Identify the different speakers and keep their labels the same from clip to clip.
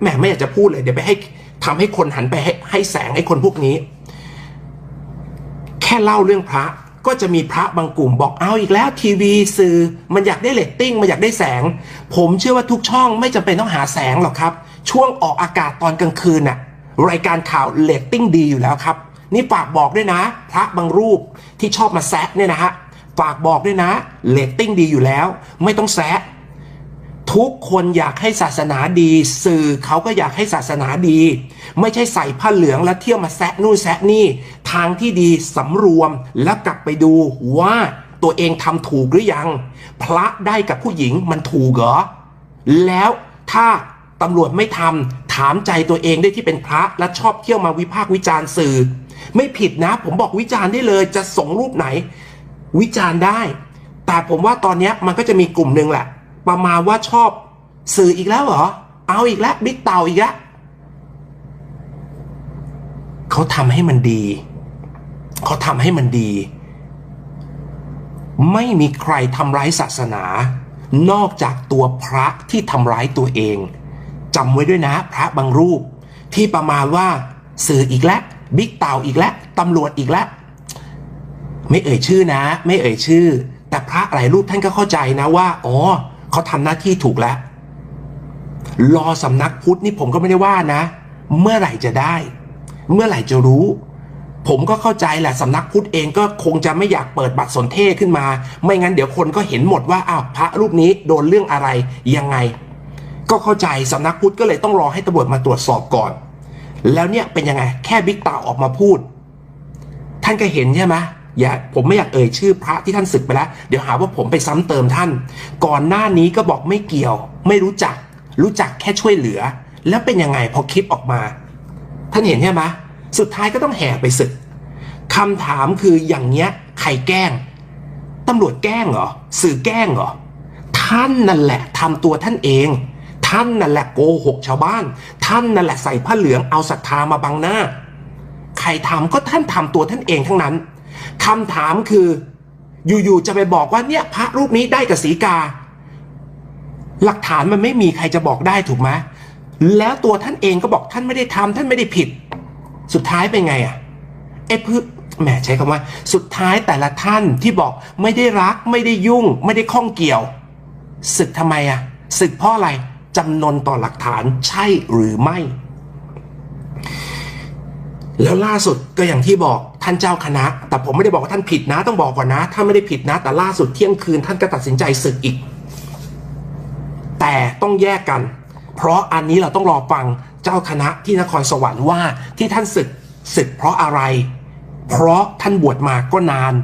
Speaker 1: แหมไม่อยากจะพูดเลย เดี๋ยวไปให้ทำให้คนหันไปให้ให้แสงไอ้คนพวกนี้ แค่เล่าเรื่องพระก็จะมีพระบางกลุ่มบอกเอาอีกแล้วทีวีสื่อมันอยากได้เลตติ้งมันอยากได้แสง ผมเชื่อว่าทุกช่องไม่จำเป็นต้องหาแสงหรอกครับ ช่วงออกอากาศตอนกลางคืนน่ะรายการข่าวเลตติ้งดีอยู่แล้วครับ นี่ฝากบอกด้วยนะ พระบางรูปที่ชอบมาแซะเนี่ยนะฮะฝากบอกด้วยนะเลตติ้งดีอยู่แล้ว ไม่ต้องแซะ ทุกคนอยากให้ศาสนาดี สื่อเขาก็อยากให้ศาสนาดี ไม่ใช่ใส่ผ้าเหลืองแล้วเที่ยวมาแซะนู่นแซะนี่ ทางที่ดีสำรวมแล้วกลับไปดูว่าตัวเองทำถูกหรือยัง พระได้กับผู้หญิงมันถูกเหรอ แล้วถ้าตำรวจไม่ทำถามใจตัวเองได้ที่เป็นพระและชอบเที่ยวมาวิพากษ์วิจารณ์สื่อ ไม่ผิดนะ ผมบอกวิจารณ์ได้เลยจะส่งรูปไหน วิจารณ์ได้ แต่ผมว่าตอนนี้มันก็จะมีกลุ่มหนึ่งแหละ ประมาณว่าชอบสื่ออีกแล้วเหรอ เอาอีกแล้วบิ๊กเต่าอีกแล้วเขาทำให้มันดี เขาทำให้มันดี ไม่มีใครทำร้ายศาสนา นอกจากตัวพระที่ทำร้ายตัวเองจำไว้ด้วยนะ พระบางรูป ที่ประมาณว่าสื่ออีกแล้วบิ๊กเต่าอีกแล้วตำรวจอีกแล้วไม่เอ่ยชื่อนะ ไม่เอ่ยชื่อ แต่พระหลายรูปท่านก็เข้าใจนะว่า อ๋อ เขาทำหน้าที่ถูกแล้ว รอสำนักพุทธนี่ผมก็ไม่ได้ว่านะ เมื่อไหร่จะได้ เมื่อไหร่จะรู้ ผมก็เข้าใจแหละสำนักพุทธเองก็คงจะไม่อยากเปิดบัตรสนเทขึ้นมา ไม่งั้นเดี๋ยวคนก็เห็นหมดว่าอ้าวพระรูปนี้โดนเรื่องอะไรยังไง ก็เข้าใจสำนักพุทธก็เลยต้องรอให้ตำรวจมาตรวจสอบก่อน แล้วเนี่ยเป็นยังไง แค่บิ๊กเต่าออกมาพูด ท่านก็เห็นใช่ไหม อย่าผมไม่อยากเอ่ยชื่อพระที่ท่านศึกไปแล้ว เดี๋ยวหาว่าผมไปซ้ำเติมท่าน ก่อนหน้านี้ก็บอกไม่เกี่ยว ไม่รู้จัก รู้จักแค่ช่วยเหลือ แล้วเป็นยังไงพอคลิปออกมา ท่านเห็นใช่ไหมสุดท้ายก็ต้องแห่ไปศึกคำถามคืออย่างเงี้ยใครแกล้งตำรวจแกล้งเหรอสื่อแกล้งเหรอท่านนั่นแหละทำตัวท่านเอง ท่านนั่นแหละโกหกชาวบ้าน ท่านนั่นแหละใส่ผ้าเหลืองเอาศรัทธามาบังหน้า ใครทำก็ท่านทำตัวท่านเองทั้งนั้น คำถามคือ อยู่ๆจะไปบอกว่าเนี่ยพระรูปนี้ได้กับสีกา หลักฐานมันไม่มีใครจะบอกได้ถูกไหมแล้วตัวท่านเองก็บอกท่านไม่ได้ทำท่านไม่ได้ผิด สุดท้ายเป็นไงอะไอ้พืแหมใช้คำว่า สุดท้ายแต่ละท่านที่บอกไม่ได้รักไม่ได้ยุ่ง ไม่ได้ข้องเกี่ยวศึกทำไมอะศึกเพราะอะไรจำนนต่อหลักฐานใช่หรือไม่ แล้วล่าสุดก็อย่างที่บอก ท่านเจ้าคณะ แต่ผมไม่ได้บอกว่าท่านผิดนะ ต้องบอกก่อนนะท่านไม่ได้ผิดนะ แต่ล่าสุดเที่ยงคืนท่านก็ตัดสินใจศึกอีก แต่ต้องแยกกัน เพราะอันนี้เราต้องรอฟังเจ้าคณะที่นครสวรรค์ว่าที่ท่านศึกศึกเพราะอะไร เพราะท่านบวชมาก็นาน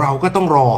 Speaker 1: เราก็ต้องรอ